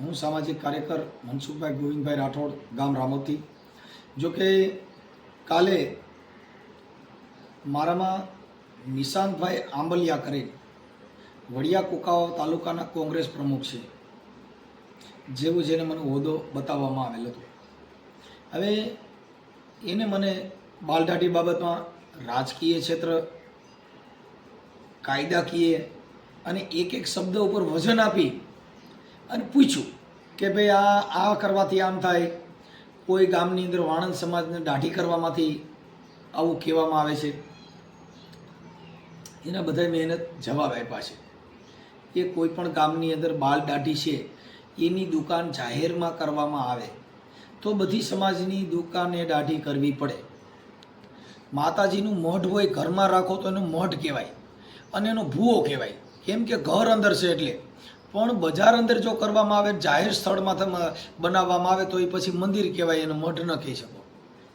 હું સામાજિક કાર્યકર મનસુખભાઈ ગોવિંદભાઈ રાઠોડ, ગામ રામોતી જો કે કાલે મારામાં નિશાંતભાઈ આંબલિયા કરી વડિયા કુકાવા તાલુકાના કોંગ્રેસ પ્રમુખ છે, જેવું જેને મને હોદ્દો બતાવવામાં આવેલો હતો. હવે એને મને બાલદાઢી બાબતમાં રાજકીય ક્ષેત્ર, કાયદાકીય અને એક એક શબ્દ ઉપર વજન આપી અને પૂછ્યું કે ભાઈ આ આ કરવાથી આમ થાય? કોઈ ગામની અંદર વાણંદ સમાજને દાઢી કરવામાંથી આવું કહેવામાં આવે છે? એના બધા મહેનત જવાબ આપ્યા છે. કે કોઈ પણ ગામની અંદર બાલ દાઢી છે, એની દુકાન જાહેરમાં કરવામાં આવે, તો બધી સમાજની દુકાને દાઢી કરવી પડે. માતાજીનું મઢ હોય, ઘરમાં રાખો તો એનું મઢ કહેવાય અને એનો ભૂવો કહેવાય. કેમ કે ઘર અંદર છે એટલે. પણ બજાર અંદર જો કરવામાં આવે, જાહેર સ્થળમાં બનાવવામાં આવે, તો એ પછી મંદિર કહેવાય, એનો મઢ ન કહી શકો.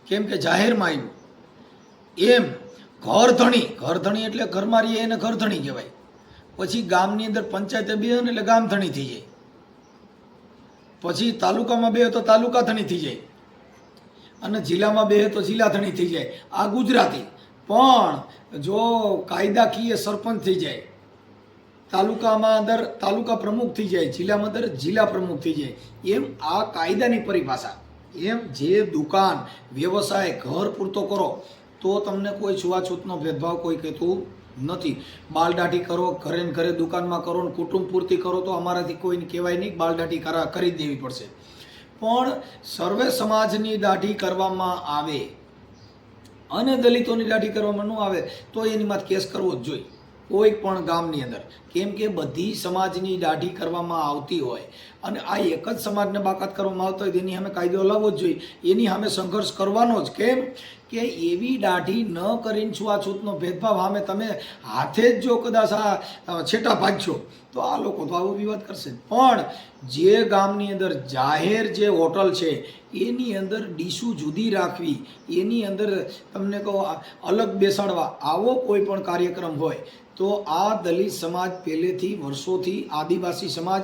કેમ કે જાહેરમાં આવ્યું. એમ ઘરધણી ઘરધણી એટલે ઘરમાં રહીએ એને ઘરધણી કહેવાય. પછી ગામની અંદર પંચાયતે બે એટલે ગામધણી થઈ જાય. પછી તાલુકામાં બે તો તાલુકા ધણી થઈ જાય. અને જિલ્લામાં બે તો જિલ્લા ધણી થઈ જાય. આ ગુજરાતી. પણ જો કાયદાકીય સરપંચ થઈ જાય તાલુકામાં અંદર તાલુકા પ્રમુખ થઈ જાય જિલ્લામાં અંદર જિલ્લા પ્રમુખ થઈ જાય. એમ આ કાયદાની પરિભાષા. એમ જે દુકાન, વ્યવસાય, ઘર પૂરતો કરો, તો તમને કોઈ છૂવાછૂતનો ભેદભાવ કોઈ કહેતું નથી. બાલદાઢી કરો, ઘરે ને ઘરે દુકાનમાં કરો ને કુટુંબ પૂરતી કરો તો અમારાથી કોઈને કહેવાય નહીં બાલદાઢી કરા, કરી દેવી પડશે. પણ સર્વે સમાજની દાઢી કરવામાં આવે અને દલિતોની દાઢી કરવામાં ન આવે, તો એની માથે કેસ કરવો જ જોઈએ. કોઈ પણ ગામની અંદર. કેમ કે બધી સમાજની દાઢી કરવામાં આવતી હોય અને આ એક જ સમાજને બાકાત કરવામાં આવતો હોય તેની સામે કાયદો લાવવો જ જોઈએ. એની સામે સંઘર્ષ કરવાનો જ. કેમ કે એવી દાઢી ન કરીને છૂઆછૂતનો ભેદભાવ સામે તમે હાથે જ જો કદાચ આ છેટા ભાગશો, તો આ લોકો તો આવો વિવાદ કરશે. પણ જે ગામની અંદર જાહેર જે હોટલ છે, એની અંદર ડીશું જુદી રાખવી, એની અંદર તમને કહો અલગ બેસાડવા આવો કોઈ પણ કાર્યક્રમ હોય તો આ દલિત સમાજ પહેલેથી વર્ષોથી આદિવાસી સમાજ,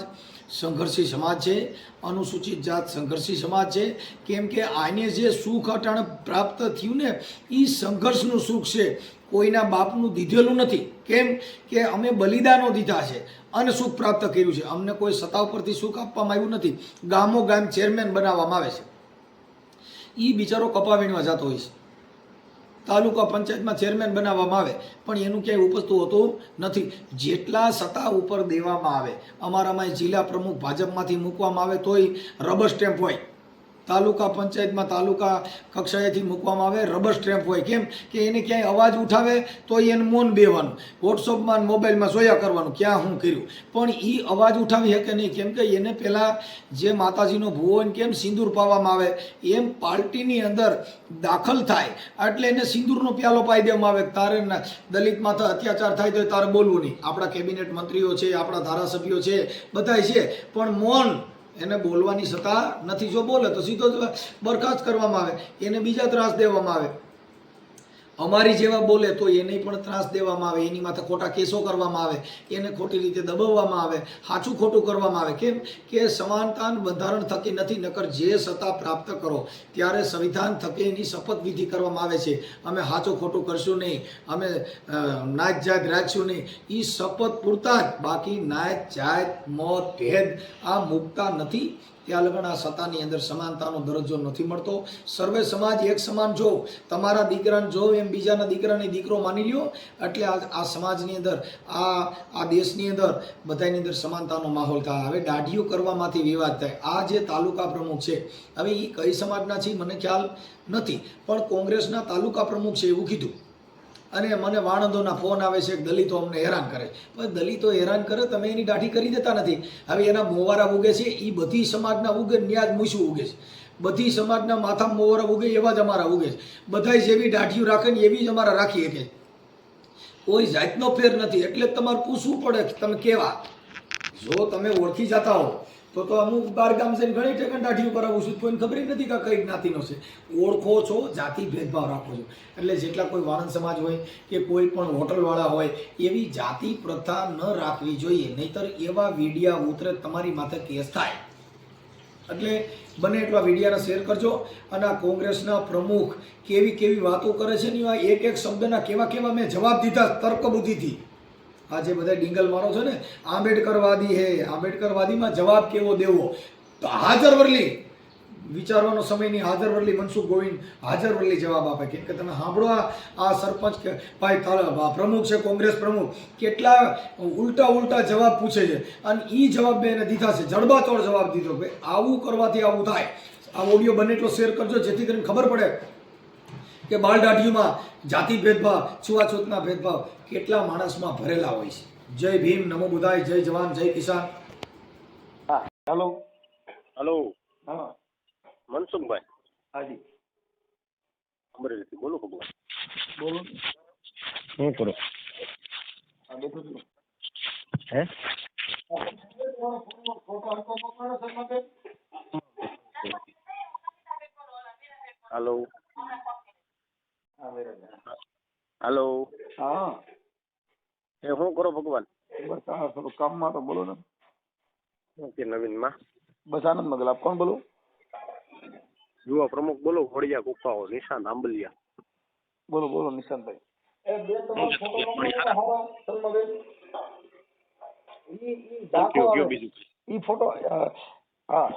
સંઘર્ષી સમાજ છે, અનુસૂચિત જાત સંઘર્ષી સમાજ છે. કેમ કે આને જે સુખ અટાણ પ્રાપ્ત થયું ને એ સંઘર્ષનું સુખ છે. કોઈના બાપનું દીધેલું નથી. કેમ કે અમે બલિદાનો દીધા છે અને સુખ પ્રાપ્ત કર્યું છે. અમને કોઈ સત્તા ઉપરથી સુખ આપવામાં આવ્યું નથી. ગામો ગામ ચેરમેન બનાવવામાં આવે છે. એ બિચારો કપા જતો હોય છે. તાલુકા પંચાયતમાં ચેરમેન બનાવવામાં આવે, પણ એનું ક્યાંય ઉપજતું હોતું નથી. જેટલા સત્તા ઉપર દેવામાં આવે, અમારામાં જિલ્લા પ્રમુખ ભાજપમાંથી મૂકવામાં આવે તોય રબર સ્ટેમ્પ હોય. તાલુકા પંચાયતમાં તાલુકા કક્ષાએથી મૂકવામાં આવે રબર સ્ટેમ્પ હોય. કેમ કે એને ક્યાંય અવાજ ઉઠાવે તો એને મૌન બેવાનું વોટ્સઅપમાં મોબાઈલમાં જોયા કરવાનું, ક્યાં હું કર્યું? પણ એ અવાજ ઉઠાવી શકે નહીં. કેમ કે એને પહેલાં જે માતાજીનો ભૂવો કેમ સિંદૂર પાવામાં આવે, એમ પાર્ટીની અંદર દાખલ થાય, એટલે એને સિંદૂરનો પ્યાલો પાઈ દેવામાં આવે તારે દલિત માથા અત્યાચાર થાય તો તારે બોલવું નહીં. આપણા કેબિનેટ મંત્રીઓ છે, આપણા ધારાસભ્યો છે, બધાય છે. પણ મૌન એને બોલવાની સત્તા નથી. જો બોલે તો સીધો જ બરખાસ્ત કરવામાં આવે. એને બીજા ત્રાસ દેવામાં આવે. અમારી જેવા બોલે તો એને પણ ત્રાસ દેવામાં આવે, એની માથે ખોટા કેસો કરવામાં આવે, એને ખોટી રીતે દબાવવામાં આવે સાચું ખોટું કરવામાં આવે. કેમ કે સમાનતાન બંધારણ થકી નથી, નકર જે સત્તા પ્રાપ્ત કરો, ત્યારે સંવિધાન થકી એની શપથવિધિ કરવામાં આવે છે. અમે સાચું ખોટું કરશું નહીં, અમે નાત જાત રાખશું નહીં. એ શપથ પૂરતા જ, બાકી નાત જાત, મોત, ભેદ આ મૂકતા નથી. ત્યાં લગન આ સત્તાની અંદર સમાનતાનો દરજ્જો નથી મળતો. સર્વે સમાજ એક સમાન જો. તમારા દીકરાને જો એમ બીજાના દીકરાને દીકરો માની લ્યો. એટલે આ આ સમાજની અંદર, આ આ દેશની અંદર બધાની અંદર સમાનતાનો માહોલ થાય. હવે દાઢીઓ કરવામાંથી વિવાદ થાય. આ જે તાલુકા પ્રમુખ છે, હવે એ કઈ સમાજના છે મને ખ્યાલ નથી. પણ કોંગ્રેસના તાલુકા પ્રમુખ છે એવું કીધું. અને મને વાણંદોના ફોન આવે છે કે દલિતો અમને હેરાન કરે. પણ દલિતો હેરાન કરે, તમે એની દાઢી કરી દેતા નથી. હવે એના મોવારા ઉગે છે એ બધી સમાજના ઉગે, ન્યાજ મૂછું ઉગે છે. બધી સમાજના માથા મોવારા ઉગે, એવા જ અમારા ઉગે છે. બધાય જેવી દાઢીઓ રાખે ને એવી જ અમારા રાખી શકે. કોઈ જાતનો ફેર નથી. એટલે તમારે પૂછવું પડે કે તમે કેવા? જો તમે ઓળખી જતા હો તો તો અમુક બાર ગામ છે ઘણી ટેકન દાઢી ઉપર કરાવું છું. કોઈને ખબર નથી કે કઈ જ્ઞાતિનો છે. ઓળખો છો, જાતિ ભેદભાવ રાખો છો. એટલે જેટલા કોઈ વાણંદ સમાજ હોય કે કોઈ પણ હોટલવાળા હોય, એવી જાતિ પ્રથા ન રાખવી જોઈએ. નહીતર એવા વીડિયા ઉતરે તમારી માથે કેસ થાય. એટલે બને એટલા વિડીયાને શેર કરજો અને આ કોંગ્રેસના પ્રમુખ કેવી કેવી વાતો કરે છે ને એક એક શબ્દના કેવા કેવા મેં જવાબ દીધા તર્ક બુદ્ધિથી આ જે બધા ડિંગલ મારો છો ને, આંબેડકરવાદી હે. આંબેડકરવાદીમાં જવાબ કેવો દેવો? તો હાજર વરલી. વિચારવાનો સમય નહીં. હાજર વરલી મનસુખ ગોવિંદ હાજર વરલી જવાબ આપે. કેમ કે તમે સાંભળો આ સરપંચ કે ભાઈ પ્રમુખ છે, કોંગ્રેસ પ્રમુખ. કેટલા ઉલટા ઉલટા જવાબ પૂછે છે. અને એ જવાબ મેં એને દીધા છે. જડબાતોડ જવાબ દીધો. કે આવું કરવાથી આવું થાય. આ ઓડિયો બને એટલો શેર કરજો, જેથી કરીને ખબર પડે કે બાળદાઢીઓમાં જાતિ ભેદભાવ છૂઆછૂતના ભેદભાવ કેટલા માણસમાં ભરેલા હોય છે? જય ભીમ નમો બુધાય જય જવાન જય કિસાન. હેલો. હલો. હા. મનસુખભાઈ. હાજી. અમરેલીથી બોલો ભગવાન. બોલો. શું કરો? હા બેઠો છું હે હલો હા બરાબર હલો હા એ શું કરો ભગવાન બસ આ થોડું કામમાં તો બોલો ને. ઓકે નવીનમાં બસ આનંદ મગલ આપ કોણ બોલો? યુવા પ્રમુખ બોલો વડિયા કુપાઓ નિશાંત આંબલિયા. બોલો બોલો નિશાંતભાઈ કયો કયો બીજું ઈ ફોટો હા.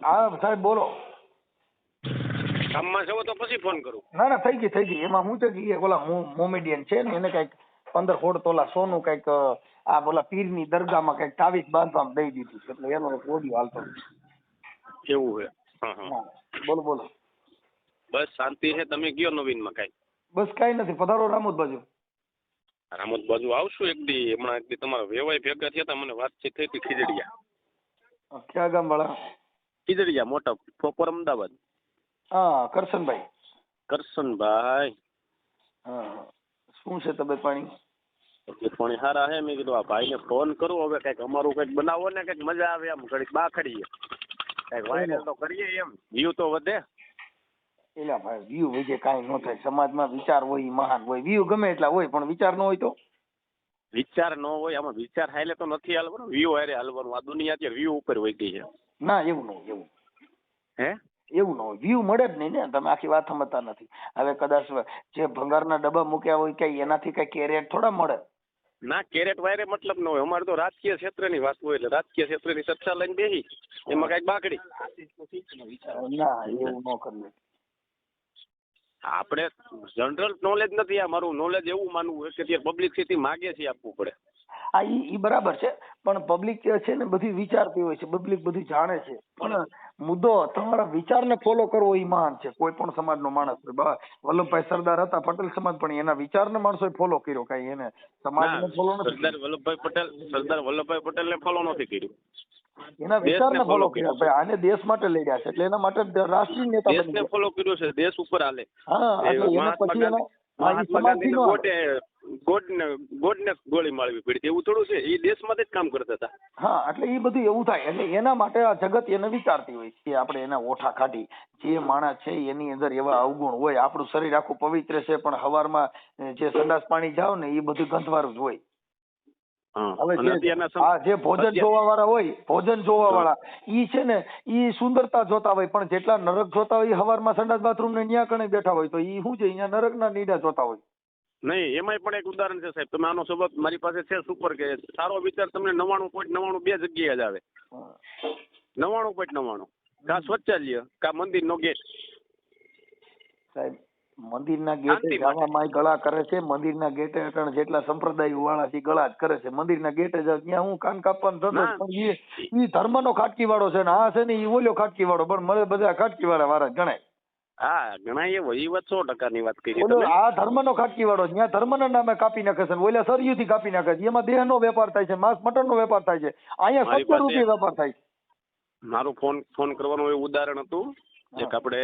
હા સાહેબ બોલો. કામમાં છો તો પછી ફોન કરું. ના ના થઈ ગઈ થઈ ગઈ. એમાં હું છે કે ઈ ઓલા મોમેડિયન છે ને એને કંઈક પંદર સોળ તોલા સોનું કંઈક આ બોલા પીરની દરગાહમાં કંઈક તાવીજ બાંધવા દઈ દીધું છે. એટલે એનો ઓડિયો હાલતો એવું હા બોલો બોલો. બસ શાંતિ છે. તમે ગયો નવીનમાં કઈ? બસ કઈ નથી. પધારો રામોદ બાજુ. રામોદ બાજુ આવશું એક દી હમણાં એક દી તમારા વેવાય ભેગા થયા હતા મને વાતચીત થઈ હતી ખીજડીયા. ક્યાં ગામ વાળા? ખીજડીયા મોટા ફોપર અમદાવાદ. હા કરશનભાઈ. કરશનભાઈ. હા. શું છે તબિયત પાણી? પાણી સારા હે મેં કીધું આ ભાઈને ફોન કરું હવે કંઈક અમારું કંઈક બનાવો ને કંઈક મજા આવે એમ ઘડીક બા કંઈક કંઈક વાયરલ તો કરીએ એમ. વ્યૂ તો વધે. એલા ભાઈ વ્યૂ વધે કાંઈ ન થાય. સમાજમાં વિચાર હોય મહાન હોય. વ્યૂ ગમે એટલા હોય પણ વિચાર ન હોય તો? વિચાર ન હોય આમાં વિચાર હાલે તો નથી હાલવાનું. વ્યૂ હારે હાલવાનું. આ દુનિયા અત્યારે વ્યૂ ઉપર વહી ગઈ છે. ના એવું ન હોય એવું. હે? એવું ન હોય. વ્યૂ મળે જ નહીં ને. તમે આખી વાત સમજતા નથી. હવે કદાચ જે ભંગારના ડબ્બા મૂક્યા હોય કઈ એનાથી કઈ કેરેટ થોડા મળે? ના કેરેટ વાયરે મતલબ ન હોય. અમારે તો રાજકીય ક્ષેત્રની વાત હોય એટલે રાજકીય ક્ષેત્રની ચર્ચા લઈને બેસી એમાં કંઈક બાકડી. આપણે જનરલ નોલેજ નથી આ. મારું નોલેજ એવું માનવું હોય કે પબ્લિક સ્થિતિ માગે છે આપવું પડે. હા ઈ બરાબર છે. પણ પબ્લિક છે ને બધી વિચારતી હોય છે. પબ્લિક બધું જાણે છે. પણ મુદ્દો તમારા વિચારને ફોલો કરવો ઈ મહાન છે. કોઈ પણ સમાજનો માણસ વલ્લભભાઈ સરદાર હતા પટેલ સમાજ પણ એના વિચારને માણસોએ ફોલો કર્યો કાંઈ. એને સમાજને ફોલો ના, નથી સરદાર વલ્લભભાઈ પટેલ સરદાર વલ્લભભાઈ પટેલને ફોલો નથી કર્યું. એના વિચાર વિચારને follow ફોલો કર્યો ભાઈ આને દેશ માટે લડ્યા છે. એટલે એના માટે રાષ્ટ્રીય નેતા દેશને ફોલો કર્યો છે. દેશ ઉપર હાલે. હા એટલે એના પછી એના મહાત્મા ગોડને ગોડને ગોળી પડી. એવું થોડું છે એ દેશમાંથી જ કામ કરતા હતા. હા એટલે એ બધું એવું થાય. એટલે એના માટે આ જગત એને વિચારતી હોય કે આપણે એના ઓઠા કાઢી જે માણસ છે એની અંદર એવા અવગુણ હોય આપણું શરીર આખું પવિત્ર છે પણ હવારમાં જે સંડાસ પાણી જાવ ને એ બધું ગંધવાળું જ હોય. હવે જે ભોજન જોવા વાળા હોય ભોજન જોવા વાળા ઈ છે ને ઈ સુંદરતા જોતા હોય પણ જેટલા નરક જોતા હોય હવારમાં સંડાસ બાથરૂમ ને ન્યા કણે બેઠા હોય તો ઈ શું છે? અહીંયા નરકના નીડા જોતા હોય. નહીં એમાંય પણ એક ઉદાહરણ છે સાહેબ. તમે આનો સબક મારી પાસે છે સુપર કે સારો વિચાર તમને નવાણું પોઈન્ટ નવાણું બે જગ્યાએ જ આવે. નવાણું પોઈન્ટ નવાણું કા શૌચાલય કા મંદિર નો ગેટ સાહેબ મંદિરના ગેટે માટે. ગળા કરે છે મંદિરના ગેટે અટણ જેટલા સંપ્રદાય વાળા છે ગળા જ કરે છે. મંદિરના ગેટે જ ત્યાં હું કાન કાપવાનો થતો પણ એ એ ધર્મનો ખાટકી વાળો છે ને આ છે ને એ ઓલ્યો ખાટકી વાળો પણ મને બધા ખાટકી વાળા વાળા ગણાય. હા ગણાય એવો. એ વાત સો ટકાની વાત કરી ઓલો તમે. આ ધર્મનો ખાટકી વાળો. ત્યાં ધર્મના નામે કાપી નાખે છે ઓલા સરયુથી કાપી નાખે છે. એમાં દેહનો વેપાર થાય છે માંસ મટનનો વેપાર થાય છે. અહીંયા સત્તર રૂપિયા વેપાર થાય છે. મારું ફોન ફોન કરવાનું એવું ઉદાહરણ હતું. એક આપણે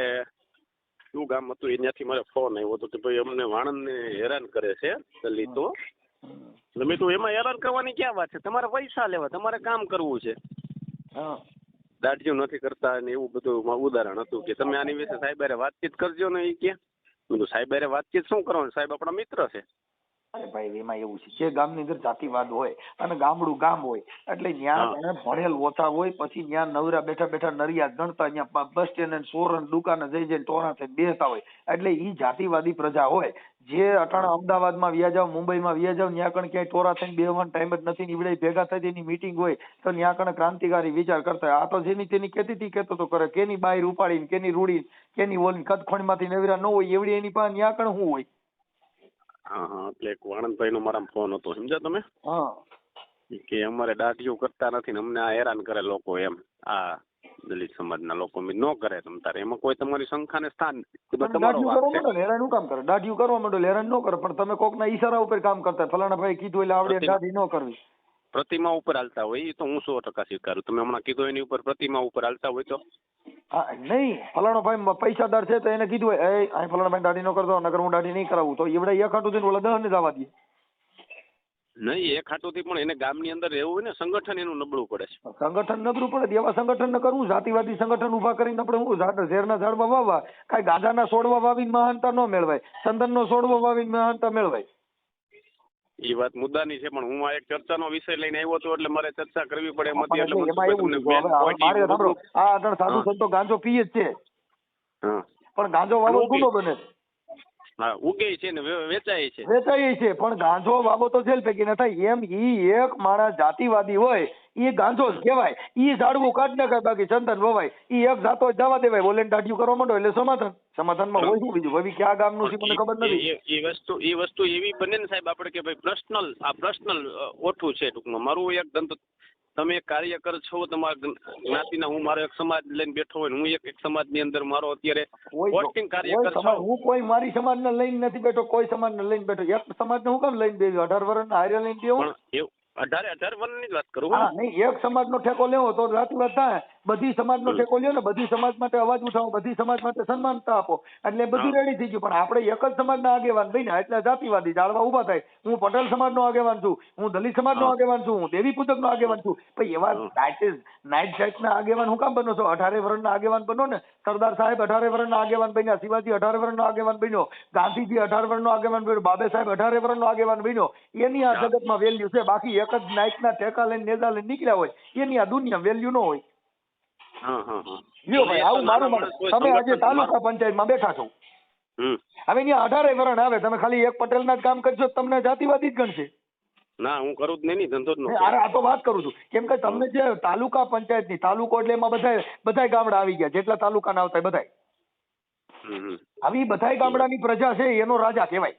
શું ગામ હતું? એનાથી મારે ફોન આવ્યો હતો કે ભાઈ અમને વાણંદને હેરાન કરે છે દલિતો. એટલે મેં તો એમાં હેરાન કરવાની ક્યાં વાત છે? તમારે પૈસા લેવા તમારે કામ કરવું છે. દાઢીઓ નથી કરતા ને એવું બધું ઉદાહરણ હતું કે તમે આની વિશે સાહેબ વાતચીત કરજો ને એ કે. સાહેબ વાતચીત શું કરવાનું? સાહેબ આપણા મિત્ર છે. અરે ભાઈ એમાં એવું છે. જે ગામની અંદર જાતિવાદ હોય અને ગામડું ગામ હોય એટલે ત્યાં ભણેલ ઓછા હોય પછી ત્યાં નવરા બેઠા બેઠા નરિયા ગણતા ત્યાં બસ સ્ટેન્ડ અને સોરન દુકાને જઈ જઈને ટોરા થઈ બેસતા હોય એટલે ઈ જાતિવાદી પ્રજા હોય. જે અટાણા અમદાવાદમાં વ્યા જાવ મુંબઈમાં વ્યા જાવ ત્યાં કણ ક્યાંય ટોરા થઈને બેહવાનો ટાઈમ જ નથી નીવડે ભેગા થાય તેની મીટિંગ હોય તો ત્યાં કણ ક્રાંતિકારી વિચાર કરતા હોય. આ તો જેની તેની કેતી હતી કેતો તો કરે કેની બાઈ ઉપાડીને કેની રૂડીને કેની ઓલી કદખોણમાંથી નવરા ન હોય એવડી એની પાસે ત્યાં કણ શું હોય? હા હા એટલે એક વાણંદભાઈ નો મારા ફોન હતો. સમજ્યા તમે? હા. કે અમારે દાઢીઓ કરતા નથી ને અમને આ હેરાન કરે લોકો એમ. આ દલિત સમાજના લોકો મેં ન કરે તમ તારે. એમાં કોઈ તમારી સંખ્યાને સ્થાન તમારો ને હેરાન કામ કરે? દાઢીઓ કરવા માંડો હેરાન ન કરે પણ તમે કોકના ઈશારા ઉપર કામ કરતા. ફલાણા ભાઈ કીધું એટલે આવડે દાઢી ન કરવી. પ્રતિમા ઉપર હાલતા હોય એ તો હું સો ટકા સ્વીકારું. તમે હમણાં કીધું એની ઉપર પ્રતિમા ઉપર હાલતા હોય તો? હા નહીં. ફલાણો ભાઈ પૈસાદાર છે તો એને કીધું હોય એ અહીં ફલાણો ભાઈ દાઢી ન કરતો નકર હું દાઢી નહીં કરાવું. તો એવડે એક હાટું થઈને ઓલા દહન જવા દઈએ નહીં એ ખાટુંથી પણ એને ગામની અંદર રહેવું હોય ને સંગઠન એનું નબળું પડે છે. સંગઠન નબળું પડે એવા સંગઠન ને કરવું જાતિવાદી સંગઠન ઊભા કરીને આપણે હું ઝાડ ઝેરના ઝાડવા વાવવા. કાંઈ ગાંધાના છોડવા વાવીને મહાનતા ન મેળવાય ચંદનનો છોડવો વાવીને મહાનતા મેળવાય. એ વાત મુદ્દાની છે પણ હું આ એક ચર્ચાનો વિષય લઈને આવ્યો હતો એટલે મારે ચર્ચા કરવી પડે એમ હતી એટલે એમાં એવું મારે સાંભળો આ અટણ સાધુ સંતો ગાંજો પીએ જ છે. પણ ગાંજો વાળો ગુનો બને. હા ઉગે છે ને વેચાય છે. વેચાય છે પણ ગાંજો વાવો તો જેલ ભેગી ન થાય. એમ ઈ એક માણસ જાતિવાદી હોય ઈ ગાંધો જ કહેવાય. એ ઝાડવું કાઢ નાખાય બાકી ચંદન વવાય. એ એક જાતો જ જવા દેવાય. બોલે દાઢિયું કરવા માંડો એટલે સમાધાન. સમાધાનમાં હોય શું બીજું? ભાઈ ક્યાં ગામનું છે મને ખબર નથી. એ- એ વસ્તુ એ વસ્તુ એવી બને ને સાહેબ આપણે કે ભાઈ પર્સનલ આ પર્સનલ ઓઠું છે ટૂંકમાં. મારું એક ધંધો તમે એક કાર્યકર છો તમારા જ્ઞ- જ્ઞાતિના હું મારો એક સમાજ લઈને બેઠો હોય હું એક એક સમાજની અંદર મારો અત્યારે વોટિંગ કાર્યકર છું હું કોઈ મારી સમાજને લઈને નથી બેઠો કોઈ સમાજને લઈને બેઠો. એક સમાજને હું કેમ લઈને બેઠો અઢાર વર્ષના હારે લઈને બેહું? અઢારે અઢાર વર્ષની જ વાત કરું હા નહીં એક સમાજનો ઠેકો લેવો તો રાત થાય. બધી સમાજનો ટેકો લ્યો ને બધી સમાજ માટે અવાજ ઉઠાવો બધી સમાજ માટે સન્માનતા આપો. એટલે બધું રેડી થઈ ગયું. પણ આપણે એક જ સમાજના આગેવાન બન્યા એટલે જાતિવાદી જાળવા ઊભા થાય. હું પટેલ સમાજનો આગેવાન છું હું દલિત સમાજનો આગેવાન છું હું દેવી પૂજકનો આગેવાન છું. પછી એવા. નાઇટ નાઇટ જાતના આગેવાન હું કામ બનો છો? અઢારે વર્ણના આગેવાન બનો ને? સરદાર સાહેબ અઢારે વર્ણના આગેવાન બન્યા શિવાજી અઢારે વર્ષનો આગેવાન બન્યો ગાંધીજી અઢાર વર્ષનો આગેવાન બન્યો બાબે સાહેબ અઢારે વર્ણનો આગેવાન બન્યો. એની આ. જગતમાં વેલ્યુ છે. બાકી એક જ નાઇટના ટેકા લઈને નેજા લઈને નીકળ્યા હોય એની આ દુનિયા વેલ્યુ ન હોય. લ્યો ભાઈ આવું મારું મન તમે આજે તાલુકા પંચાયતમાં બેઠા છો. હવે ત્યાં અઢારે વરણ આવે તમે ખાલી એક પટેલના જ કામ કરશો તમને જાતિવાદી જ ગણશે. ના હું કરું જ નહીં ધંધો જ ન અરે આ તો વાત કરું છું. કેમ કે તમને જે તાલુકા પંચાયતની તાલુકો એટલે એમાં બધા બધાય ગામડા આવી ગયા જેટલા તાલુકા ના આવતા હમ. આવી બધાય ગામડાની પ્રજા છે એનો રાજા કહેવાય.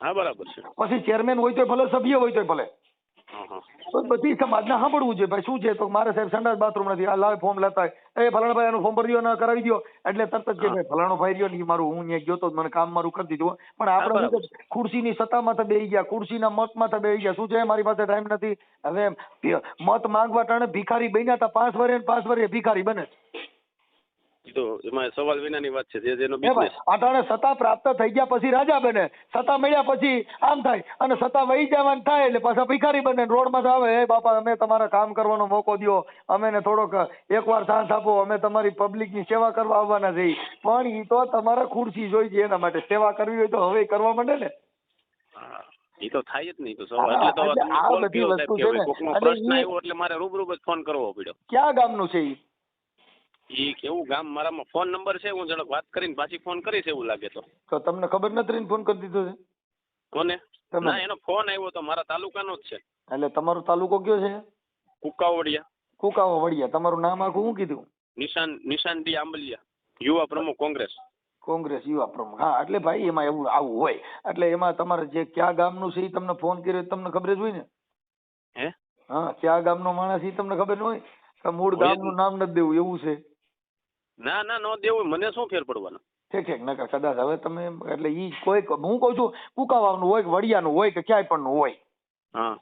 હા બરાબર છે. પછી ચેરમેન હોય તો ભલે સભ્ય હોય તોય ભલે. તો બધી સમાજને સાંભળવું જોઈએ. ભાઈ શું છે? તો મારે સાહેબ સંડાસ બાથરૂમ નથી. આ લાવે ફોર્મ લેતા એ ફલાણા ભાઈ એનું ફોર્મ ભરી દો ને કરાવી દો. એટલે તરત જ કે. ભાઈ ફલાણો ભાઈ રહ્યો ને મારું હું ત્યાં ગયો તો મને કામ મારું કરી દીધું પણ આપણે છે, ખુરશીની સત્તામાં તો બેસી ગયા. ખુરશીના મતમાં તો બેસી ગયા. શું છે? મારી પાસે ટાઈમ નથી. હવે મત માંગવા ટાણે ભિખારી બન્યા તા. પાંચ વર્ષે પાંચ વર્ષે ભિખારી બને. તો એમાં સવાલ વિનાની વાત છે જે જેનો બિઝનેસ અટાણે સત્તા પ્રાપ્ત થઈ ગયા પછી રાજા બને સત્તા મળ્યા પછી આમ થાય અને સત્તા વહી જવાનું થાય એટલે પાછા ભિખારી બને રોડમાં તો આવે એ બાપા અમે તમારા કામ કરવાનો મોકો દો અમે ને થોડોક એકવાર ચાન્સ આપો અમે તમારી પબ્લિકની સેવા કરવા આવવાના છીએ પણ ઈ તો તમારે ખુરશી જોઈ છે એના માટે સેવા કરવી હોય તો હવે કરવા માંડે ને. એ તો થાય જ નહીં તો સવાલ. એટલે તો આ બધી વસ્તુ છે ને. એટલે પ્રશ્ન આવ્યો એટલે મારે રૂબરૂ જ ફોન કરવો પડ્યો. ક્યાં ગામનું છે ઈ? ઈ કેવું ગામ મારામાં ફોન નંબર છે હું જરાક વાત કરીને પાછી ફોન કરીશ એવું લાગે તો. તો તમને ખબર નથી રહીને ફોન કરી દીધો છે? કોને? ના એનો ફોન આવ્યો તો મારા તાલુકાનો જ છે. એટલે તમારો તાલુકો કયો છે? કુકાવડિયા. કુકાવડિયા. તમારું નામ આખું શું કીધું? નિશાન નિશાન ડી આંબલિયા યુવા પ્રમુખ કોંગ્રેસ. કોંગ્રેસ યુવા પ્રમુખ. હા એટલે ભાઈ એમાં એવું આવું હોય. એટલે એમાં તમારે જે કયા ગામનું છે એ તમને ફોન કર્યો તમને ખબર જ હોય ને? હે? હા કયા ગામનો માણસ એ તમને ખબર ન હોય? મૂળ ગામનું નામ નથી દેવું એવું છે. ના ના નો દેવું મને શું ફેર પડવાનો? ઠીક ઠીક નકર કદાચ હવે તમે એટલે ઈ કોઈ હું કહું છું કુકાવાનું હોય કે વડિયાનું હોય કે ક્યાંય પણ હોય. હા.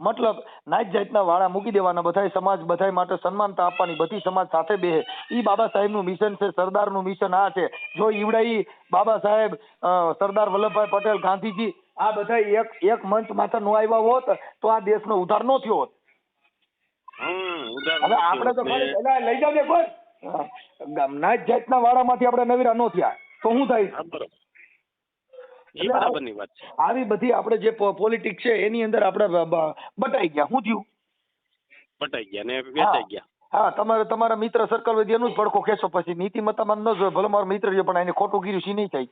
મતલબ નાત જાતના વાળા મૂકી દેવાના બધાય સમાજ બધાય માટે સન્માનતા આપવાની બધી સમાજ સાથે બેહે ઈ બાબા સાહેબનું મિશન છે સરદારનું મિશન આ છે. જો ઈવડાઈ બાબા સાહેબ સરદાર વલ્લભભાઈ પટેલ ગાંધીજી આ બધા એક એક મંચ માથે નો આવ્યા હોત તો આ દેશનો ઉદ્ધાર નો થયો હોત. ઉધાર હવે આપણે તો ખાલી લઈ જાવ ને કોઈ નાત જાતના વાળામાંથી આપણે નવીરા નો થયા. તો શું થાય? એ બરાબરની વાત છે. આવી બધી આપણે જે પોલિટિક્સ છે એની અંદર આપણે બટાઈ ગયા. શું થયું? બટાઈ ગયા ને વેચાઈ ગયા. હા તમારે તમારા મિત્ર સર્કલ હોય એનું જ પડખો ખેંચો પછી. નીતિમત્તામાં ન જોઈએ ભલે મારો મિત્ર છે પણ એને ખોટું ગીર્યું છે નહીં થાય?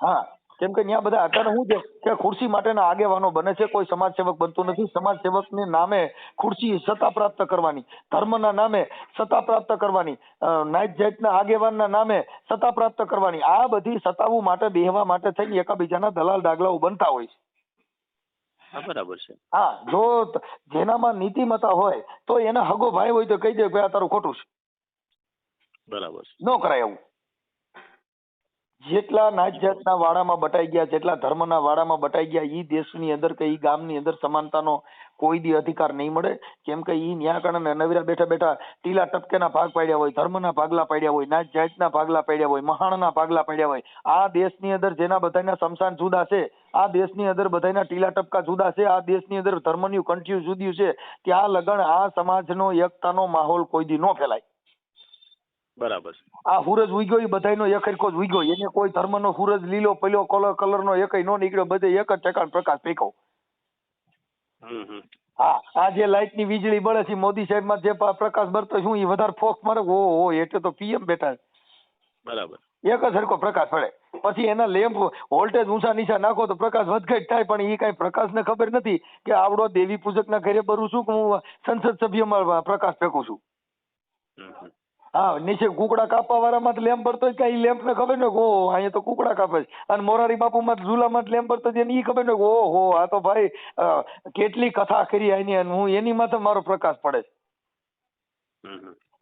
હા. કેમ કે ત્યાં બધા અત્યારે શું છે કે ખુરશી માટેના આગેવાનો બને છે કોઈ સમાજ સેવક બનતું નથી. સમાજ સેવકને નામે ખુરશી સત્તા પ્રાપ્ત કરવાની ધર્મના નામે સત્તા પ્રાપ્ત કરવાની નાઇટ જાતના આગેવાનના નામે સત્તા પ્રાપ્ત કરવાની. આ બધી સત્તાઓ માટે બેહવા માટે થઈને એકાબીજાના દલાલ દાગલાઓ બનતા હોય છે. હા બરાબર છે. હા જો જેનામાં નીતિમતા હોય તો એના હગો ભાઈ હોય તો કહી દે કે આ તારું ખોટું છે. બરાબર છે. ન કરાય એવું જેટલા નાચ જાતના વાડામાં બટાઈ ગયા, જેટલા ધર્મના વાડામાં બટાઈ ગયા, ઈ દેશની અંદર કે ઈ ગામની અંદર સમાનતાનો કોઈ દી અધિકાર નહીં મળે. કેમ કે ઈ ન્યા કારણે નવીરા બેઠા બેઠા ટીલા ટપકેના ભાગ પાડ્યા હોય, ધર્મના ભાગલા પાડ્યા હોય, નાચ જાતના ભાગલા પાડ્યા હોય મહાણના ભાગલા પાડ્યા હોય. આ દેશની અંદર જેના બધાના સમસાન જુદા છે, આ દેશની અંદર બધાના ટીલા ટપકા જુદા છે, આ દેશની અંદર ધર્મનું કન્ટ્યુ જુદ્યું છે, ત્યાં લગણ આ સમાજનો એકતાનો માહોલ કોઈ દી ન ફેલાય. બરાબર આ હુરજ ઉગ્યો એ બધાનો એક જ ઉગ્યો. એને કોઈ ધર્મનો હુરજ લીલો પેલો કલર કલરનો એકય નો નીકળ્યો. બધે એક જ ટકાનો પ્રકાશ ફેંકો હા આ જે લાઇટની વીજળી બળે છે મોદી સાહેબમાં જે પ્રકાશ બરતો શું એ વધારે ફોક મારે ઓ હો એટલે તો પીએમ બેઠા બરાબર. એક જ સરખો પ્રકાશ પડે પછી એના લેમ્પ વોલ્ટેજ ઊંચા નીચા નાખો તો પ્રકાશ વધઘટ થાય પણ એ કાંઈ પ્રકાશને ખબર નથી કે આવડો દેવી પૂજકના ઘરે ભરું છું કે હું સંસદ સભ્યમાં પ્રકાશ ફેંકું છું. હા નીચે કુકડા કાપવા વાળામાં તો લેમ્પ ભરતો હોય કે લેમ્પ ને ખબર ને ઓહો અહીંયા તો કુકડા કાપે છે. અને મોરારી બાપુમાં ઝુલામાં જ લેમ્પ ભરતો છે એ ખબર ને ઓહો આ તો ભાઈ કેટલી કથા કરી આની અને હું એની માથે મારો પ્રકાશ પડે છે.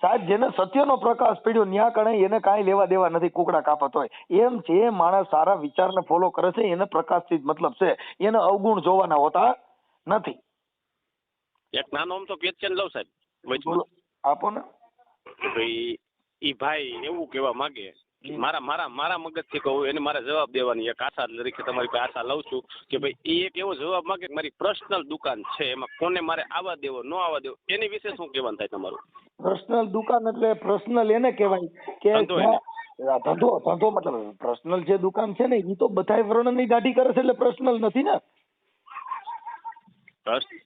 સાહેબ જેને સત્યનો પ્રકાશ પડ્યો ન્યા કણે એને કાંઈ લેવા દેવા નથી કુકડા કાપત હોય. એમ જે માણસ સારા વિચારને ફોલો કરે છે એને પ્રકાશથી જ મતલબ છે એને અવગુણ જોવાના હોતા નથી. એક નાનો આમ તો ક્વેશ્ચન લઉં સાહેબ બોલો આપો ને. તો ભાઈ એવું કહેવા માંગે મારા મારા મારા મગજથી કહું એને મારે જવાબ દેવાની એક આશા તરીકે તમારી પાસે આશા લઉં છું કે ભાઈ એ એક એવો જવાબ માંગે મારી પર્સનલ દુકાન છે એમાં કોને મારે આવવા દેવો ન આવવા દેવો એની વિશે શું કહેવાનું થાય તમારું? પર્સનલ દુકાન એટલે પર્સનલ એને કહેવાય કે ધંધો ધંધો મતલબ પર્સનલ જે દુકાન છે ને એ તો બધાય વર્ણનની દાઢી કરે છે એટલે પર્સનલ નથી ને?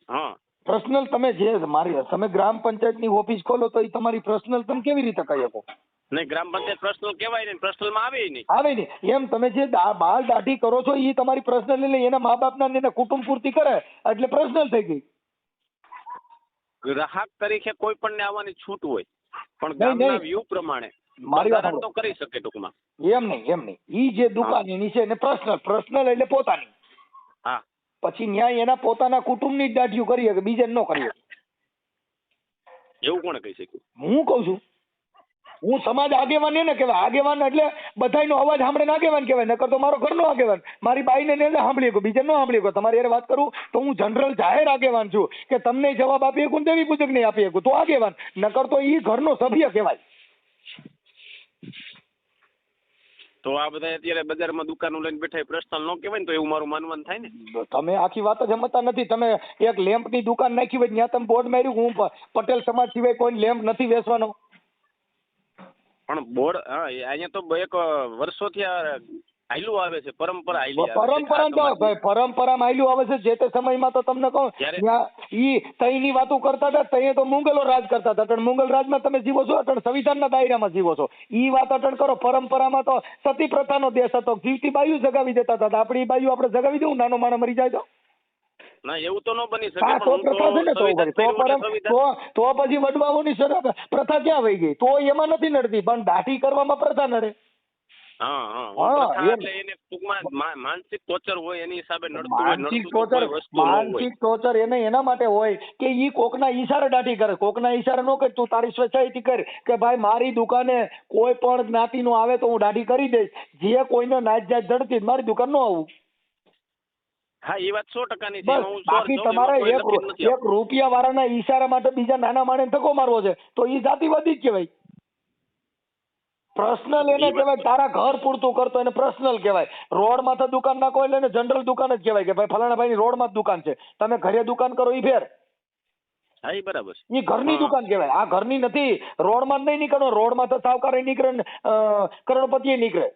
હા. પર્સનલ તમે જે મારી તમે ગ્રામ પંચાયતની ઓફિસ ખોલો તો એ તમારી પર્સનલ તમે કેવી રીતે કહી શકો? નહીં ગ્રામ પંચાયત પર્સનલ કહેવાય ને પર્સનલમાં આવે નહીં. આવે નહીં. એમ તમે જે બાલ દાઢી કરો છો એ તમારી પર્સનલ એટલે એના મા બાપના ને એના કુટુંબ પૂર્તિ કરે એટલે પર્સનલ થઈ ગઈ. ગ્રાહક તરીકે કોઈ પણ ને આવવાની છૂટ હોય પણ ગામના વ્યૂ પ્રમાણે મારી વાત તો કરી શકે ટૂંકમાં. એમ નહીં એમ નહીં. ઈ જે દુકાન એની છે એને પર્સનલ પર્સનલ એટલે પોતાની. હા. પછી ન્યાય એના પોતાના કુટુંબની જ દાઢીઓ કરી શકે બીજે ન કરી એવું કોણે કહી શક્યું? હું કહું છું. હું સમાજ આગેવાન એને કહેવાય. આગેવાન એટલે બધાનો અવાજ સાંભળે ને આગેવાન કહેવાય. નકર તો મારો ઘરનો આગેવાન. મારી બાઈને ને સાંભળી ગયો બીજા ન સાંભળી ગયો તમારી યાર વાત કરું તો હું જનરલ જાહેર આગેવાન છું કે તમને જવાબ આપી શકું ને દેવી પૂજક નહીં આપી શકું. તો આગેવાન. નકર તો એ ઘરનો સભ્ય કહેવાય. તો આ બધા અત્યારે બજારમાં દુકાનો લઈને બેઠા પર્સનલ ન કહેવાય ને તો એવું મારું માનવાનું થાય ને? તમે આખી વાત જ સમજતા નથી. તમે એક લેમ્પની દુકાન નાખી હોય ત્યાં તમે બોર્ડ માર્યું હું પટેલ સમાજ સિવાય કોઈ લેમ્પ નથી વેચવાનો? પણ બોર્ડ હા એ અહીંયા તો એક વર્ષોથી આ હાયલું આવે છે પરંપરા આયલી આવે પરંપરા તો ભાઈ પરંપરામાં આયલું આવે છે જે તે સમયમાં તો તમને કહું ઈ તઈની વાતો કરતા હતા તઈએ તો મુંગલો રાજ કરતા હતા અટણ મુંગલ રાજમાં તમે જીવો છો અટણ સંવિધાનના દાયરામાં જીવો છો. ઈ વાત અટણ કરો પરંપરામાં તો સતી પ્રથાનો દેશ હતો જીવતી બાયુ જગાવી દેતા હતા આપણી બાયુ આપણે જગાવી દઉં નાનો માણસ મરી જાય તો? ના એવું તો ન બની શકે તો પછી વડવાઓની પ્રથા ક્યાં વહી ગઈ? તો એમાં નથી નડતી પણ દાઢી કરવામાં પ્રથા નડે. માનસિક ટોર્ચર હોય એની ન એને માટે કે ઈ કોકના ઈશારે દાઢી કરે. કોકના ઈશારે નો કર. તું તારી સ્વેચ્છાએથી કર કે ભાઈ મારી દુકાને કોઈ પણ જ્ઞાતિનું આવે તો હું દાઢી કરી દઈશ. જે કોઈને નાચ જાત જડતી મારી દુકાન નો આવું. હા એ વાત સો ટકાની છે. બાકી તમારે એક રૂપિયા વાળાના ઈશારા માટે બીજા નાના માણે ધક્કો મારવો છે. તો એ જાતિવાદી જ કહેવાય. પર્સનલ એને કહેવાય તારા ઘર પૂરતું કરતો એને પર્સનલ કહેવાય. રોડમાં તો દુકાન નાખો એટલે એને જનરલ દુકાન જ કહેવાય કે ભાઈ ફલાણા ભાઈ ની રોડમાં જ દુકાન છે. તમે ઘરે દુકાન કરો ઈ ફેર. હા એ બરાબર છે. ઈ ઘરની. દુકાન કહેવાય. આ ઘરની નથી. રોડમાં નહીં નીકળો રોડમાં તો સાવકાર નીકળે ને કરોડપતિ નીકળે.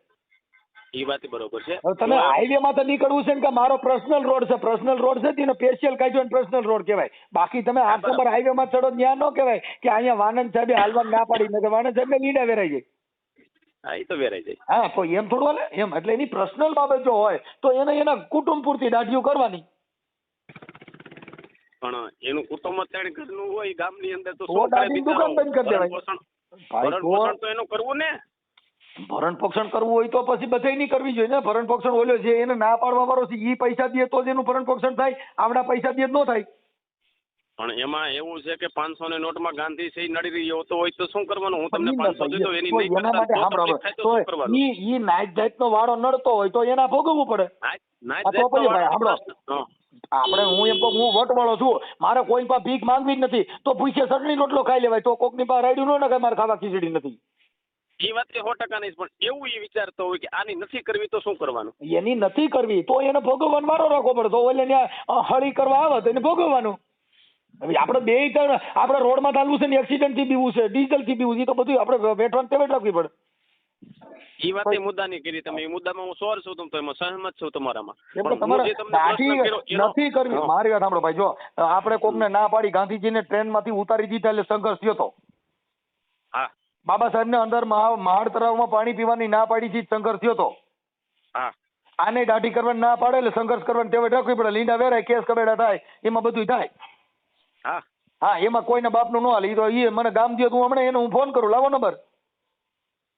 એ વાત બરોબર છે. તમે હાઈવે માં તો નીકળવું છે ને કે મારો પર્સનલ રોડ છે. પર્સનલ રોડ છે તેનો સ્પેશિયલ કાઢ્યો પર્સનલ રોડ કહેવાય. બાકી તમે આઠ નંબર હાઈવે માં ચડો ત્યાં ન કહેવાય કે અહીંયા વાનંદ સાહેબે હાલવા ના પાડી નથી વાનંદ સાહેબ લીડા વેરાઈ જાય. હા એ તો વેરાઈ જાય. હા તો એમ થોડું ને એમ એટલે એની પર્સનલ બાબત જો હોય તો એને એના કુટુંબ પૂરતી દાઢીઓ કરવાની. પણ એનું કુટુંબ અત્યારે ઘરનું હોય ગામની અંદર તો દુકાન બંધ કરી દેવાય. તો એનું કરવું ને. ભરણ પોષણ કરવું હોય તો પછી બધાય નહીં કરવી જોઈએ ને. ભરણ પોષણ ઓલ્યો છે એને ના પાડવા વાળો છે એ પૈસા દે તો જ એનું ભરણ પોષણ થાય આવડા પૈસા દે જ ન થાય. પણ એમાં એવું છે કે પાંચસો ની નોટમાં ગાંધી સહી નડી રહ્યો હતો હોય તો શું કરવાનું? હું તમને પાંચસો દીધો એની નહીં કરતા ઈ ઈ નાઈટ જાતનો વાળો નડતો હોય તો એના ભોગવવું પડે. આપણે હું એમ કહું હું વટવાળો છું. મારે કોઈ પાસે ભીખ માંગવી જ નથી. તો ભૂખે ચટણી રોટલો ખાઈ લેવાય. તો કોકની પાસે રાયડું ન નખાય મારે ખાવા ખીચડી નથી. એ વાત સો ટકા નહીં પણ એવું એ વિચારતો હોય કે આની નથી કરવી તો શું કરવાનું? એની નથી કરવી તો એને ભોગવવાનો વારો રાખવો પડે. તો ઓલે હળી કરવા આવે તો એને ભોગવવાનું. હવે આપણે બે આપણે રોડમાં ચાલવું છે ને એક્સિડન્ટથી બીવું છે ડીઝલથી બીવું છે તો બધું આપણે વેઠવાનું તે રાખવી પડે. એ વાત એ મુદ્દાની કરી તમે. એ મુદ્દામાં હું સોર છું તો એમાં સહમત છું તમારામાં. પણ તમારે દાઢી નથી કરવી. મારી વાત સાંભળો ભાઈ જો આપણે કોકને ના પાડી ગાંધીજીને ટ્રેનમાંથી ઉતારી દીધા એટલે સંઘર્ષ થયો તો. હા. બાબા સાહેબને અંદર મહા- મહાડ તળાવમાં પાણી પીવાની ના પાડી થી સંઘર્ષ થયો તો. હા. આને દાઢી કરવાની ના પાડે એટલે સંઘર્ષ કરવાની ટેવ રાખવી પડે. લીંડા વેરાય કેસ કબેડા થાય એમાં બધું થાય. હા. હા એમાં કોઈના બાપનું ન હાલે. એ તો એ મને ગામ દો તું હમણાં એને હું ફોન કરું. લાવો નંબર.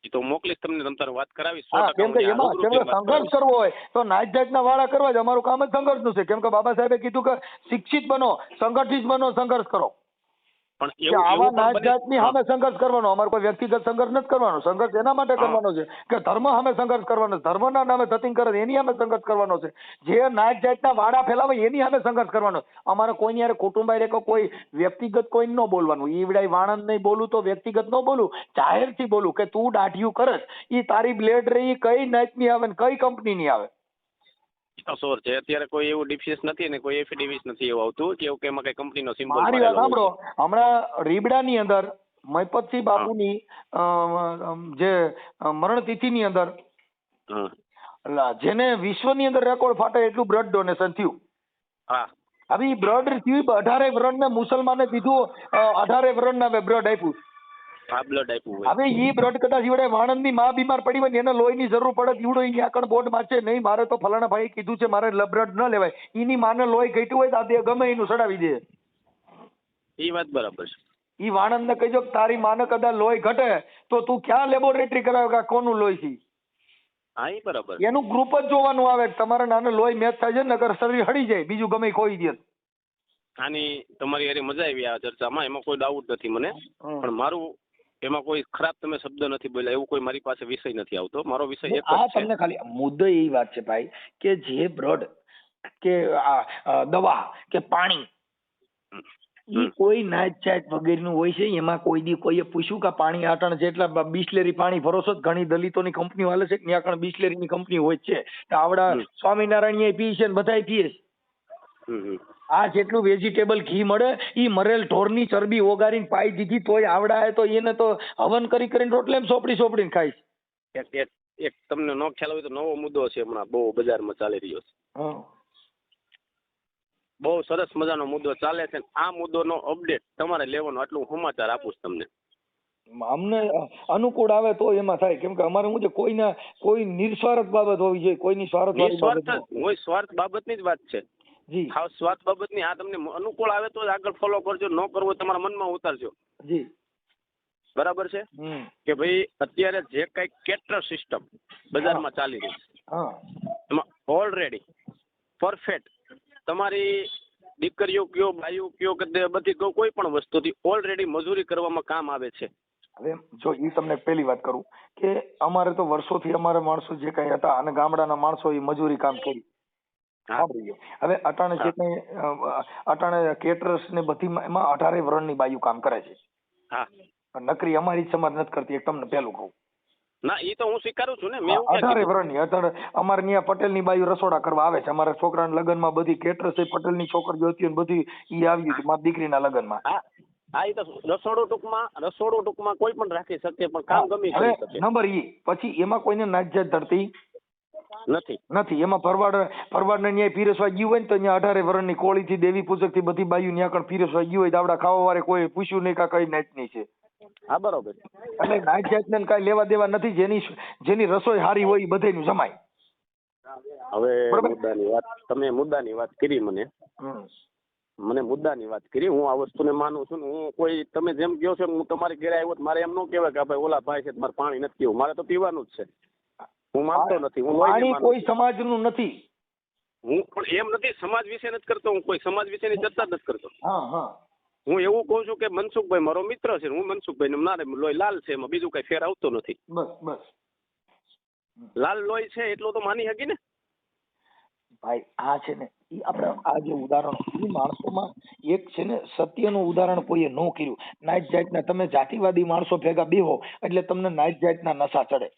એ તો મોકલીશ તમને તમ તારે વાત કરાવીશ. હા કેમ કે એમાં કેમ કે સંઘર્ષ કરવો હોય તો નાત જાતના વાળા કરવા જ અમારું કામ જ સંઘર્ષનું છે. કેમ કે બાબા સાહેબે કીધું કે શિક્ષિત બનો સંગઠિત બનો સંઘર્ષ કરો. પણ આવા બને- જાતની સામે સંઘર્ષ કરવાનો અમારે કોઈ વ્યક્તિગત સંઘર્ષ નથી કરવાનો સંઘર્ષ એના માટે કરવાનો છે કે ધર્મ સામે સંઘર્ષ કરવાનો છે. ધર્મના નામે ધતિંગ કરે એની સામે સંઘર્ષ કરવાનો છે. જે નાચ જાતના વાડા ફેલાવે એની સામે સંઘર્ષ કરવાનો. અમારે કોઈની યારે કુટુંબ કે કોઈ વ્યક્તિગત કોઈ ન બોલવાનું. ઈવડાય વાણંદ નહીં બોલું તો વ્યક્તિગત ન બોલું. જાહેરથી બોલું કે તું દાઢિયું કરસ. એ તારી બ્લેડ રહી કઈ નાચની આવે ને કઈ કંપનીની આવે? સોર છે. અત્યારે કોઈ એવું ડિફિયસ નથી ને કોઈ એફિડેવિટ નથી એવું આવતું કે એવું કે એમાં કઈ કંપનીનો સિમ્બોલ મારી વાત સાંભળો. હમણાં રીબડાની અંદર મહિપતસિંહ બાપુની જે મરણતિથિની અંદર જેને વિશ્વની અંદર રેકોર્ડ ફાટે એટલું બ્લડ ડોનેશન થયું. હા. હવે ઈ બ્લડ થયું અઢારે વર્ણને મુસલમાને દીધું અઢારે વર્ણના બ્લડ આપ્યું. હા બ્લડ આપ્યું હોય. હવે ઈ બ્લડ કદાચ ઈવડે વાણંદની માં બીમાર પડી હોય ને એને લોહીની જરૂર પડે તો ઈવડો ઈ આગળ બોર્ડમાં છે નહીં મારે તો ફલાણા ભાઈ કીધું છે મારે બ્લડ ન લેવાય. ઈની માને લોહી ઘટ્યું હોય તો આ ગમે એનું સડાવી દે. ઈ વાત બરાબર છે. ઈ વાણંદ ને કહેજો કે તારી માને કદાચ લોહી ઘટે તો તું ક્યાં લેબોરેટરી કરાવે કે કોનું લોહી છે? હા ઈ બરાબર. એનું ગ્રુપ જ જોવાનું આવે તમારે નાને લોહી મેચ થાય છે ને નકર શરીર હડી જાય બીજું ગમે ખોઈ દે. આની તમારી હારે મજા આવી આ ચર્ચામાં એમાં કોઈ ડાઉટ નથી મને. પણ મારું એમાં કોઈ ખરાબ તમે શબ્દ નથી બોલ્યા એવું કોઈ મારી પાસે વિષય નથી આવતો. મારો વિષય એક આ તમને ખાલી મુદ્દો એ વાત છે ભાઈ કે જે બ્લડ કે દવા કે પાણી એ. કોઈ નાત જાત વગેરેનું હોય છે? એમાં કોઈ દી કોઈએ પૂછ્યું કે પાણી આટણ જેટલા બિસ્લેરી પાણી ભરોસો જ ઘણી દલિતોની કંપનીઓ હાલે છે ત્યાં કણ બિસ્લેરીની કંપની હોય છે? તો આવડા સ્વામિનારાયણ સ્વામિનારાયણ પી છે ને બધાય પીએ છે. આ જેટલું વેજીટેબલ ઘી મળે ઈ મરેલ ઢોરની ચરબી ઓગારીને પાઈ દીધી તોય આવડાય તો એને તો હવન કરી કરીને રોટલે સોપડી સોપડીને ખાય એક એક એક તમને નો ખ્યાલ હોય તો નવો મુદ્દો છે હમણાં બહુ બજારમાં ચાલી રહ્યો છે. બહુ સરસ મજાનો મુદ્દો ચાલે છે આ મુદ્દોનો અપડેટ તમારે લેવાનો આટલું સમાચાર આપું છું તમને. અમને અનુકૂળ આવે તો એમાં થાય કેમ કે અમારે શું છે કોઈના કોઈ નિસ્વાર્થ બાબત હોવી જોઈએ કોઈની સ્વાર્થ નિસ્વાર્થ હોય સ્વાર્થ બાબતની જ વાત છે. જી. ખાસ સ્વાર્થ બાબતની આ તમને અનુકૂળ આવે તો જ આગળ ફોલો કરજો ન કરવો તમારા મનમાં ઉતારજો. જી. બરાબર છે? કે ભાઈ અત્યારે જે કઈ કેટર સિસ્ટમ બજારમાં ચાલી રહી છે એમાં ઓલરેડી પરફેક્ટ તમારી દીકરીઓ કયો ભાઈઓ કયો કે બધી કોઈ પણ વસ્તુથી ઓલરેડી મજૂરી કરવામાં કામ આવે છે. હવે જો એ તમને પહેલી વાત કરું કે અમારે તો વર્ષોથી અમારા માણસો જે કઈ હતા અને ગામડાના માણસો એ મજૂરી કામ કરી. સાંભળી ગયો. હવે અટાણે જે કઈ અટાણે કેટરસ ને બધી એમાં અઢારે વર્ણની બાયુ કામ કરે છે. હા. નકરી અમારી સમાજ નથી કરતી એક તમને પહેલું કહું. ના એ તો હું સ્વીકારું છું ને મેં અઢારે? વર્ણની અઢારે અમારે ત્યાં પટેલની બાયુ રસોડા કરવા આવે છે. અમારા છોકરાના લગ્નમાં બધી કેટરસ પટેલની છોકરીઓ હતી બધી ઈ આવી હતી મારી દીકરીના લગ્નમાં. હા એ તો રસોડું ટૂંકમાં રસોડું ટૂંકમાં કોઈ પણ રાખી શકે પણ કામ ગમે શકે. નંબર ઈ પછી એમાં કોઈને નાત જાત ધરતી નથી. નથી. એમાં ભરવાડ ભરવાડને ન્યાય પીરસવા ગયું હોય ને તો ત્યાં અઢારે વરણની કોળીથી દેવી પૂજકથી બધી બાયું ન્યા કણ પીરસવા ગયું હોય દાવડા ખાવા વારે કોઈ પૂછ્યું નહીં કા કઈ નાચની છે. હા બરોબર. એટલે નાચ જાતને કાંઈ લેવા દેવા નથી જેની જેની રસોઈ સારી હોય એ બધેનું જમાય. હવે મુદ્દાની વાત તમે મુદ્દાની વાત કરી મને. મને મુદ્દાની વાત કરી. હું આ વસ્તુને માનું છું ને હું કોઈ તમે જેમ કહો છો હું તમારી ઘરે આવ્યો મારે એમ ન કહેવાય કે ભાઈ ઓલા ભાઈ છે મારે પાણી નથી પીવું. મારે તો પીવાનું જ છે. હું માનતો નથી હું વાણી કોઈ. સમાજનું નથી. હું પણ એમ નથી સમાજ વિશે નથી કરતો હું કોઈ સમાજ વિશેની ચર્ચા નથી કરતો. હા હા. હું એવું કહું છું કે મનસુખભાઈ મારો મિત્ર છે હું મનસુખભાઈ મારે લોહી લાલ છે એમાં બીજું કઈ ફેર આવતો નથી. બસ બસ. લાલ લોહી છે એટલું તો માની શકી ને? ભાઈ આ છે ને ઈ આપણે આ જે ઉદાહરણ એ માણસોમાં એક છે ને સત્યનું ઉદાહરણ કોઈએ ન કર્યું. નાઈટ જાતના તમે જાતિવાદી માણસો ભેગા બેહો એટલે તમને નાઈટ જાતના નશા ચડે.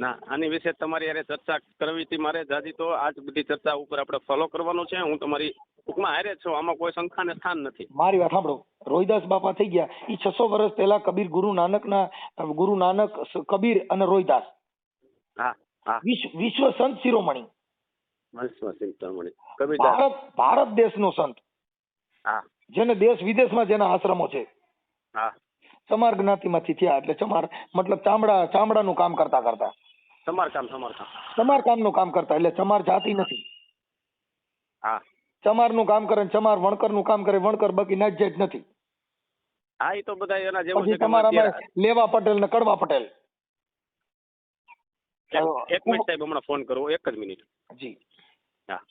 ના આની વિશે તમારી યારે ચર્ચા કરવી હતી મારે જાજી તો આજ બધી ચર્ચા ઉપર આપણે ફોલો કરવાનો છે. હું તમારી ટૂંકમાં હારે છું આમાં કોઈ શંખાને સ્થાન નથી. મારી વાત સાંભળો. રોહિદાસ બાપા થઈ ગયા. એ છસો વર્ષ પહેલા કબીર ગુરુ નાનકના ગુરુ નાનક કબીર અને રોહિદાસ. હા હા. વિશ્વ વિશ્વ સંત શિરોમણી. વિશ્વ ચિંતામણી કવિતા ભારત ભારત દેશનો સંત. હા. જેને દેશ વિદેશમાં જેના આશ્રમો છે. હા. ચમાર જ્ઞાતિમાંથી થયા એટલે ચમાર મતલબ ચામડા ચામડાનું કામ કરતા કરતા. સમારકામ સમારકામ ચમાર કામનું કામ કરતા એટલે ચમાર જાતિ નથી. હા. ચમારનું કામ કરે ને ચમાર વણકરનું કામ કરે વણકર બાકી નાજ જ નથી. હા એ તો બધા એના જેવું છે તમારામાં લેવા પટેલ ને કડવા પટેલ. એક મિનિટ સાહેબ હમણાં ફોન કરો એક જ મિનિટ. જી. હા.